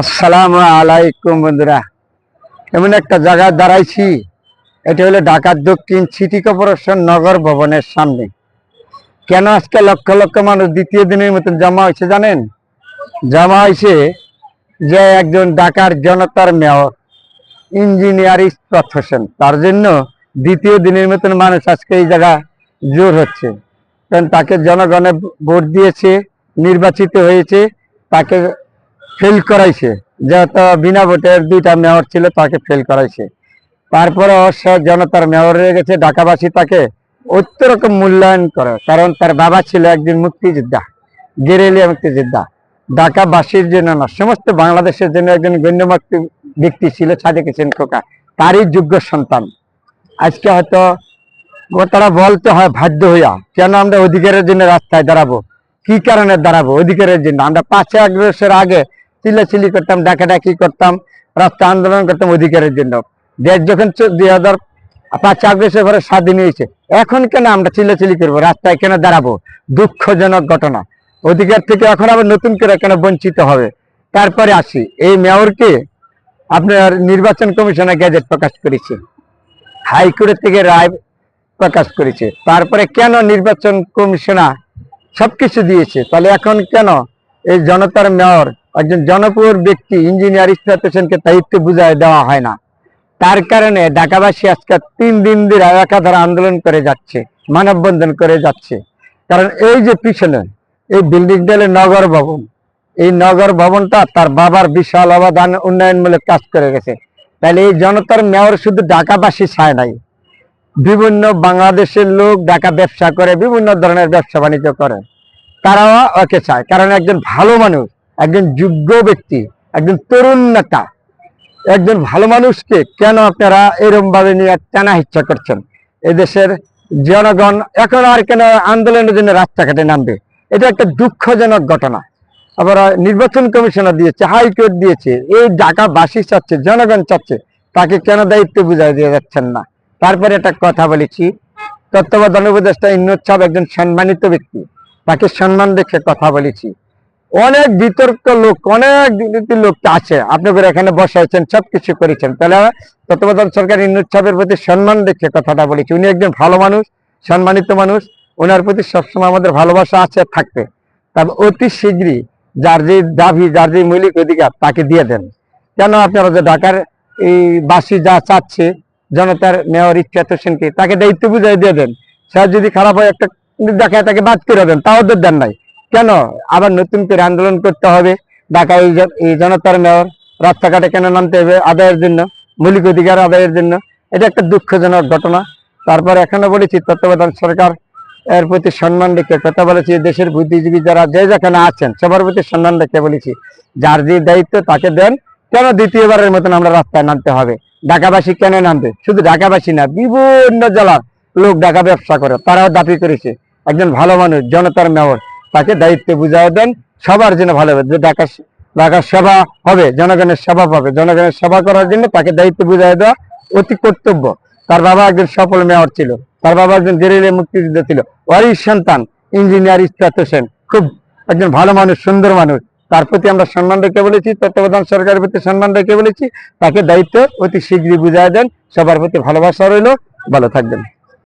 আসসালামু আলাইকুম বন্ধুরা। এমন একটা জায়গায় দাঁড়াইছি, এটা হলো ঢাকার দক্ষিণ সিটি কর্পোরেশন নগর ভবনের সামনে। কেন আজকে লক্ষ লক্ষ মানুষ দ্বিতীয় দিনের মতন জমা হয়েছে জানেন? জমা হয়েছে যে একজন ঢাকার জনতার মেয়র, ইঞ্জিনিয়ার ইস্পাত হোসেন। তার জন্য দ্বিতীয় দিনের মতন মানুষ আজকে এই জায়গা জোর হচ্ছে। কারণ তাকে জনগণে ভোট দিয়েছে, নির্বাচিত হয়েছে, তাকে ফেল করাইছে। যেহেতু বিনা ভোটের দুইটা মেয়র ছিল, তাকে ফেল করাইছে। তারপরে অবশ্য জনতার মেয়র হয়ে গেছে, ঢাকাবাসী তাকে অত্যরকম মূল্যায়ন করে, কারণ তার বাবা ছিল একজন মুক্তিযোদ্ধা গেরেলিয়া মুক্তিযোদ্ধা। ঢাকাবাসীর জন্য না, সমস্ত বাংলাদেশের জন্য একজন গণ্যমান্য ব্যক্তি ছিল সাদেক হোসেন খোকা, তারই যোগ্য সন্তান। আজকে হয়তো তারা বলতে হয় বাধ্য হইয়া, কেন আমরা অধিকারের জন্য রাস্তায় দাঁড়াবো? কি কারণে দাঁড়াবো অধিকারের জন্য? আমরা পাঁচে বছর আগে চিল্লাচিল্লি করতাম, ডাকাডাকি করতাম, রাস্তা আন্দোলন করতাম অধিকারের জন্য। দেশ যখন দুই হাজার পাঁচে আগস্টের পরে স্বাধীন হয়েছে, এখন কেন আমরা চিল্লাচিল্লি করব? রাস্তায় কেন দাঁড়াবো? দুঃখজনক ঘটনা। অধিকার থেকে এখন আবার নতুন করে কেন বঞ্চিত হবে? তারপরে আসি। এই মেয়রকে আপনার নির্বাচন কমিশনে গ্যাজেট প্রকাশ করেছে। হাইকোর্ট থেকে রায় প্রকাশ করেছে। তারপরে কেন নির্বাচন কমিশনা সবকিছু দিয়েছে? তাহলে এখন কেন এই জনতার মেয়র একজন জনপ্রিয় ব্যক্তি ইঞ্জিনিয়ার ইসরাত হোসেনকে দায়িত্ব বুঝায় দেওয়া হয় না। তার কারণে ঢাকাবাসী আজকে তিন দিন ধরে একাধারে আন্দোলন করে যাচ্ছে, মানববন্ধন করে যাচ্ছে। কারণ এই যে পিছনে, এই বিল্ডিংটা হলো নগর ভবন। এই নগর ভবনটা তার বাবার বিশাল অবদান উন্নয়নমূলক কাজ করে গেছে। তাহলে এই জনতার মেয়র শুধু ঢাকাবাসী ছায় নাই। বিভিন্ন বাংলাদেশের লোক ঢাকা ব্যবসা করে, বিভিন্ন ধরনের ব্যবসা বাণিজ্য করে। তারাও ওকে চায়। কারণ একজন ভালো মানুষ একজন যোগ্য ব্যক্তি, একজন তরুণ নেতা, একজন ভালো মানুষকে কেন আপনারা এরকম ভাবে নিয়ে টানা ইচ্ছা করছেন? এদেশের জনগণ এখন আর কেন আন্দোলনের জন্য রাস্তাঘাটে নামবে? এটা একটা দুঃখজনক ঘটনা। আবার নির্বাচন কমিশনার দিয়েছে, হাইকোর্ট দিয়েছে, এই ঢাকাবাসী চাচ্ছে, জনগণ চাচ্ছে, তাকে কেন দায়িত্ব বুঝাই দিয়ে যাচ্ছেন না? তারপরে একটা কথা বলেছি তত্ত্বাবধান উপদেষ্টা সাহেব একজন সম্মানিত ব্যক্তি, তাকে সম্মান দেখে কথা বলেছি। অনেক বিতর্ক লোক, অনেক দুর্নীতির লোক আছে। আপনাদের এখানে বসাইছেন, সবকিছু করেছেন। তাহলে তত্ত্বাবধান সরকার ইন্নুদ সাহেবের প্রতি সম্মান দেখে কথাটা বলেছি। উনি একজন ভালো মানুষ, সম্মানিত মানুষ। ওনার প্রতি সবসময় আমাদের ভালোবাসা আছে, থাকবে। তবে অতি শীঘ্রই যার যে দাবি, যার যে মৌলিক অধিকার, তাকে দিয়ে দেন। কেন আপনারা যে ঢাকার এই বাসী যা চাচ্ছে, জনতার মেয়র ইচ্ছাত হোসেনকে তাকে দায়িত্ব বুঝাই দিয়ে দেন। সে যদি খারাপ হয়, একটা ঢাকায় তাকে বাদ করে দেন, তাও দেন নাই। কেন? আবার নতুন করে আন্দোলন করতে হবে। ঢাকা এই জনতার মেয়র রাস্তাঘাটে কেন নামতে হবে? আদায়ের জন্য, মৌলিক অধিকার আদায়ের জন্য। এটা একটা দুঃখজনক ঘটনা। তারপর এখনও বলেছি তত্ত্বাবধান সরকার এর প্রতি সম্মান রেখে কথা বলেছি। দেশের বুদ্ধিজীবী যারা যে যেখানে আছেন, সবার প্রতি সম্মান রেখে বলেছি, যার যে দায়িত্ব তাকে দেন, কেন দ্বিতীয়বারের মতন আমরা রাস্তায় নামতে হবে? ঢাকাবাসী কেন নামবে? শুধু ঢাকাবাসী না, বিভিন্ন জেলার লোক ঢাকা ব্যবসা করে, তারাও দাবি করেছে। একজন ভালো মানুষ, জনতার মেয়র। তাকে দায়িত্ব বুঝাও দেন, সবার জন্য ভালো হবে। যে ঢাকা ঢাকার সেবা হবে, জনগণের সেবা পাবে। জনগণের সেবা করার জন্য তাকে দায়িত্ব বুঝাই দেওয়া অতি কর্তব্য। তার বাবা একজন সফল মেয়র ছিল। তার বাবা একজন গেরিলে মুক্তিযুদ্ধ ছিল। ওরই সন্তান, ইঞ্জিনিয়ার ইস্তাত হোসেন। খুব একজন ভালো মানুষ, সুন্দর মানুষ। তার প্রতি আমরা সম্মান রেখে বলেছি, তত্ত্বাবধান সরকারের প্রতি সম্মান রেখে বলেছি। তাকে দায়িত্ব অতি শীঘ্রই বুঝাই দেন। সবার প্রতি ভালোবাসা রইল। ভালো থাকবেন।